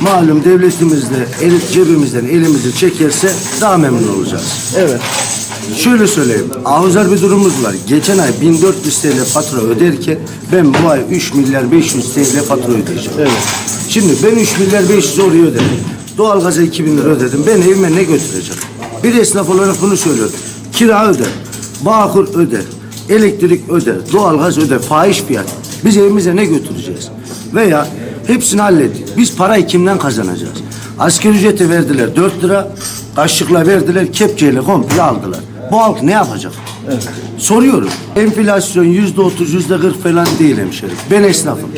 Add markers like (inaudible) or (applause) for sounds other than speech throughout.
malum devletimizde el, cebimizden elimizi çekerse daha memnun olacağız. Evet. Şöyle söyleyeyim. Ahuzar bir durumumuz var. Geçen ay 1400 TL fatura öderken ben bu ay 3 milyar 500 TL fatura ödeyeceğim. Evet. Şimdi ben 3 milyar 500 oraya ödedim. Doğalgaza 2000 lira ödedim. Ben evime ne götüreceğim? Bir esnaf olarak bunu söylüyorum. Kira öder, bağkur öder, elektrik öder, doğalgaz öder, fahiş fiyat. Biz evimize ne götüreceğiz? Veya hepsini hallettik. Biz parayı kimden kazanacağız? Asgari ücreti verdiler 4 lira, kaşıkla verdiler, kepçeyle komple aldılar. Bu halk ne yapacak? Soruyorum. Enflasyon yüzde otuz, yüzde kırk falan değil hemşerim. Ben esnafım.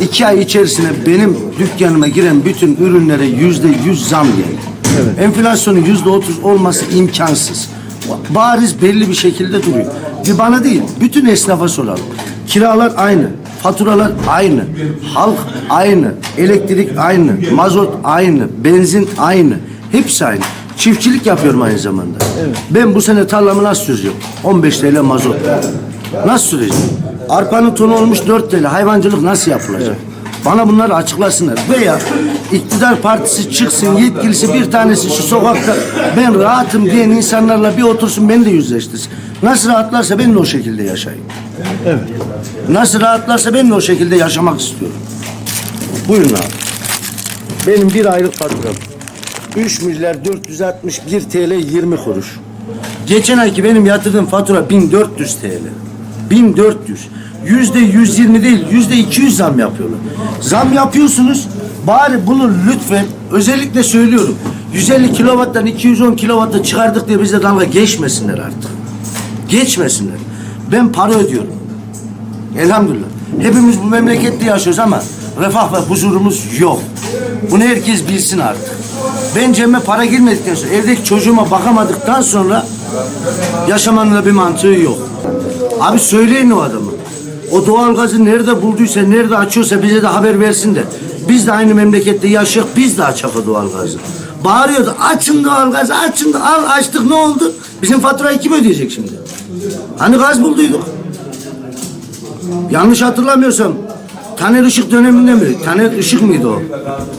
İki ay içerisinde benim dükkanıma giren bütün ürünlere yüzde yüz zam geldi. Enflasyonun yüzde otuz olması imkansız. Bariz belli bir şekilde duruyor. Bir bana değil, bütün esnafa soralım. Kiralar aynı, faturalar aynı, halk aynı, elektrik aynı, mazot aynı, benzin aynı. Hepsi aynı. Çiftçilik yapıyorum aynı zamanda. Ben bu sene tarlamı nasıl süreceğim? 15 TL mazot. Nasıl süreceğim? Arpanın tonu olmuş 4 TL. Hayvancılık nasıl yapılacak? Bana bunları açıklasınlar. Veya iktidar partisi çıksın, yetkilisi bir tanesi şu sokakta ben rahatım diyen insanlarla bir otursun beni de yüzleştirsin. Nasıl rahatlarsa ben de o şekilde yaşayayım. Evet. Nasıl rahatlarsa ben de o şekilde yaşamak istiyorum. Buyurun abi. Benim bir aylık faturam. 3 milyar 461 TL 20 kuruş. Geçen ayki benim yatırdığım fatura 1400 TL. 1400. Yüzde 120 değil, yüzde 200 zam yapıyorlar. Zam yapıyorsunuz, bari bunu lütfen, özellikle söylüyorum. 150 kilovattan 210 kilovatı çıkardık diye bize dalga geçmesinler artık. Geçmesinler. Ben para ödüyorum. Elhamdülillah. Hepimiz bu memlekette yaşıyoruz ama refah ve huzurumuz yok. Bunu herkes bilsin artık. Ben cebime para girmedikten sonra, evdeki çocuğuma bakamadıktan sonra yaşamanın da bir mantığı yok. Abi söyleyin o adamı. O doğalgazı nerede bulduysa, nerede açıyorsa bize de haber versin de. Biz de aynı memlekette yaşıyoruz, biz de açak o doğalgazı. Bağırıyordu, açın doğalgazı, açın da al açtık ne oldu? Bizim faturayı kim ödeyecek şimdi? Hani gaz bulduyduk? Yanlış hatırlamıyorsam Taner Işık döneminde mi? Taner Işık mıydı o?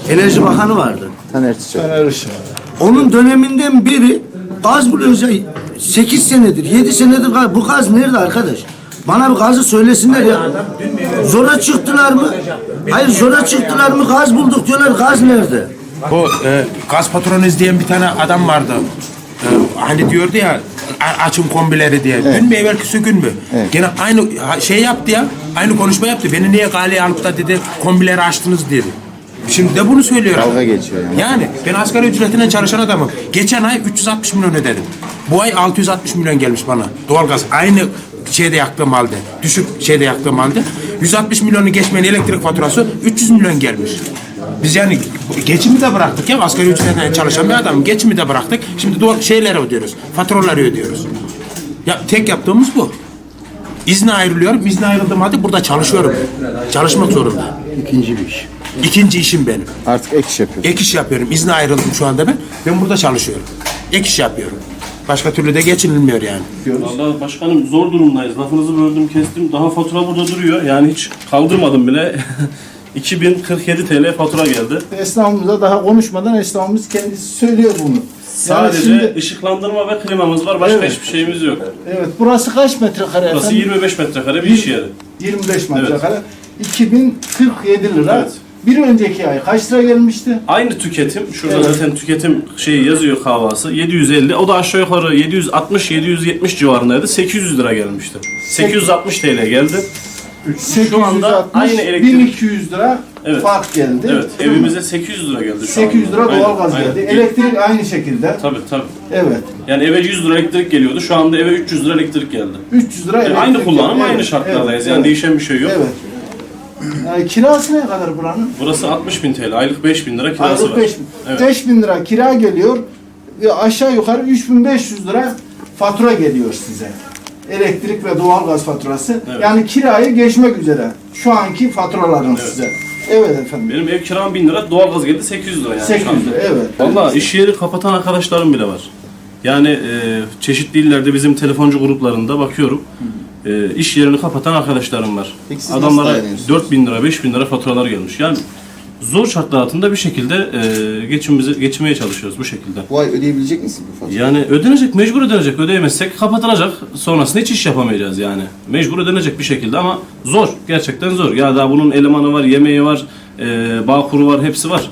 Enerji Bakanı vardı. Taner Işık. Onun döneminden biri gaz buluyoruz ya. 8 senedir, 7 senedir gaz. Bu gaz nerede arkadaş? Bana bir gazı söylesinler ya. Zora çıktılar mı? Hayır zora çıktılar mı? Gaz bulduk diyorlar. Gaz nerede? Bu e, gaz patronuz diyen bir tane adam vardı. E, hani diyordu ya "A- açın kombileri diye. Dün mü evvelkisi gün mü? Gene aynı şey yaptı ya. Aynı konuşma yaptı. Beni niye galeye alıp da dedi kombileri açtınız dedi. Şimdi de bunu söylüyor. Dalga geçiyor yani. Yani ben asgari ücretine çalışan adamım. Geçen ay 360 milyon ödedim. Bu ay 660 milyon gelmiş bana. Doğalgaz aynı şeyde yaktığım halde. Düşük şeyde yaktığım halde. 160 milyonu geçmeyen elektrik faturası 300 milyon gelmiş. Biz yani geçimi de bıraktık ya asgari ücretle çalışan bir adamım. Geçimi de bıraktık. Şimdi doğal şeyleri ödüyoruz. Faturaları ödüyoruz. Ya tek yaptığımız bu. İzne ayrılıyorum. İzne ayrıldığım halde burada çalışıyorum. Çalışmak zorunda. İkinci bir iş. İkinci işim benim. Artık ek iş yapıyorsun. Ek iş yapıyorum. İzne ayrıldım şu anda ben. Ben burada çalışıyorum. Ek iş yapıyorum. Başka türlü de geçinilmiyor yani. Vallahi başkanım zor durumdayız. Lafınızı böldüm kestim. Daha fatura burada duruyor. Yani hiç kaldırmadım bile. (laughs) 2047 TL fatura geldi. Esnafımıza daha konuşmadan esnafımız kendisi söylüyor bunu. Sadece Yani şimdi, ışıklandırma ve klimamız var. Başka Evet. hiçbir şeyimiz yok. evet burası kaç metrekare Burası efendim? 25 metrekare bir iş yeri. 25 metrekare. 2047 lira. Evet. Bir önceki ay kaç lira gelmişti? Aynı tüketim. Şurada Evet. zaten tüketim şeyi yazıyor kahvası. 750. O da aşağı yukarı 760-770 civarındaydı. 800 lira gelmişti. 860 TL geldi. Şu anda 860, aynı elektrik- 1200 lira Evet. fark geldi. Evet, evimize 800 lira geldi şu 800 lira anda. Aynen, doğalgaz aynen. geldi. Elektrik aynı şekilde. Tabii tabii. Evet. Yani eve 100 lira elektrik geliyordu. Şu anda eve 300 lira elektrik geldi. 300 lira Yani elektrik aynı kullanım, geldi. aynı Evet, şartlardayız. evet, yani değişen bir şey yok. Evet. Yani kirası ne kadar buranın? Burası 60 bin TL. Aylık 5 bin lira kirası Aylık var. 5 bin. Evet. 5 bin lira kira geliyor. Ve aşağı yukarı 3500 lira fatura geliyor size. Elektrik ve doğalgaz faturası. Evet. Yani kirayı geçmek üzere. Şu anki faturaların size. Evet efendim. Benim ev kiram 1000 lira, doğalgaz geldi 800 lira yani. şu 800 anda. lira evet. Valla iş yeri kapatan arkadaşlarım bile var. Yani e, çeşitli illerde bizim telefoncu gruplarında bakıyorum. E, iş yerini kapatan arkadaşlarım var. Peki siz nasıl Adamlara dayanıyorsunuz? 4000 lira, 5000 lira faturalar gelmiş. Yani Zor şartlar altında bir şekilde e, geçimimizi geçirmeye çalışıyoruz bu şekilde. Bu ay ödeyebilecek misin bu faturayı? Yani ödenecek, mecbur ödenecek. Ödeyemezsek kapatılacak. Sonrasında hiç iş yapamayacağız yani. Mecbur ödenecek bir şekilde ama zor. Gerçekten zor. Ya daha bunun elemanı var, yemeği var, e, bağ kuru var, hepsi var.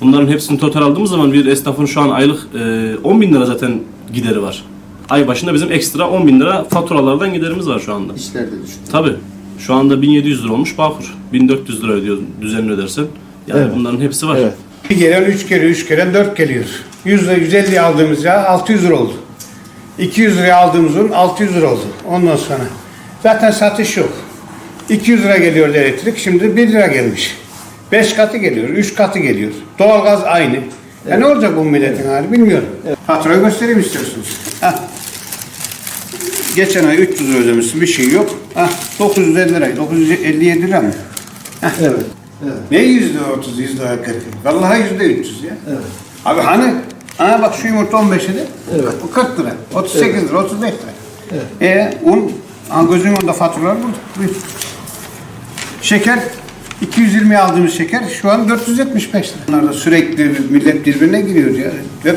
Bunların hepsini total aldığımız zaman bir esnafın şu an aylık e, 10 bin lira zaten gideri var. Ay başında bizim ekstra 10 bin lira faturalardan giderimiz var şu anda. İşler de düştü. Tabii. Şu anda 1700 lira olmuş Bağkur. 1400 lira ödüyor düzenli ödersen. Yani bunların hepsi var. Evet. Bir gelen üç kere, üç gelen dört geliyor. 100 lira, 150 aldığımız ya 600 lira oldu. 200 liraya aldığımız un 600 lira oldu. Ondan sonra. Zaten satış yok. 200 lira geliyor elektrik, şimdi 1 lira gelmiş. 5 katı geliyor, 3 katı geliyor. Doğalgaz aynı. Ya ne olacak bu milletin hali bilmiyorum. Faturayı göstereyim istiyorsunuz. Heh. Geçen ay 300 lira ödemişsin, bir şey yok. Heh, 950 lira, 957 lira mı? Heh. Evet. Evet. Ne yüzde otuz, yüzde kırk? Vallahi yüzde üç yüz ya. Evet. Abi hani, ha bak şu yumurta 15 idi. Evet. Bu 40 lira, 38 lira, 35 lira. Evet. E un, gözünün önünde faturalar burada. Şeker, 220 aldığımız şeker şu an 475 lira. Bunlar da sürekli millet birbirine giriyor ya. Hep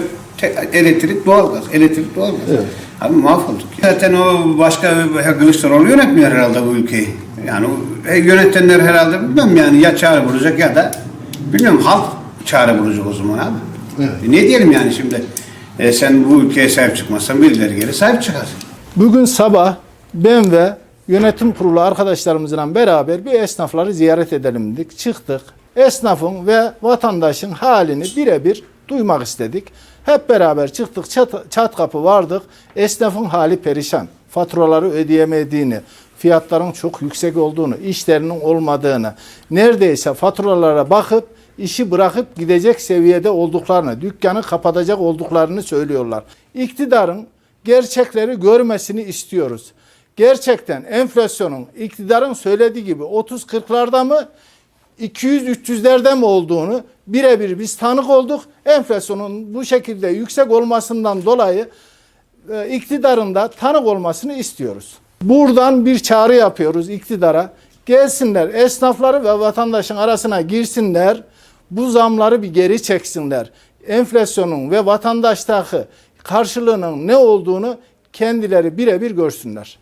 elektrik, doğalgaz, elektrik, doğalgaz. Evet. Abi mahvolduk. Zaten o başka Kılıçdaroğlu yönetmiyor herhalde bu ülkeyi. Yani e, yönetenler herhalde bilmem yani ya çare bulacak ya da bilmiyorum halk çare bulacak o zaman abi. Evet. E, ne diyelim yani şimdi? E, sen bu ülkeye sahip çıkmazsan birileri gelir sahip çıkar. Bugün sabah ben ve yönetim kurulu arkadaşlarımızla beraber bir esnafları ziyaret edelim dedik. Çıktık. Esnafın ve vatandaşın halini birebir duymak istedik. Hep beraber çıktık, çat, çat kapı vardık. Esnafın hali perişan. Faturaları ödeyemediğini, fiyatların çok yüksek olduğunu, işlerinin olmadığını, neredeyse faturalara bakıp işi bırakıp gidecek seviyede olduklarını, dükkanı kapatacak olduklarını söylüyorlar. İktidarın gerçekleri görmesini istiyoruz. Gerçekten enflasyonun iktidarın söylediği gibi 30-40'larda mı 200-300'lerde mi olduğunu birebir biz tanık olduk. Enflasyonun bu şekilde yüksek olmasından dolayı e, iktidarın da tanık olmasını istiyoruz. Buradan bir çağrı yapıyoruz iktidara. Gelsinler esnafları ve vatandaşın arasına girsinler. Bu zamları bir geri çeksinler. Enflasyonun ve vatandaştaki karşılığının ne olduğunu kendileri birebir görsünler.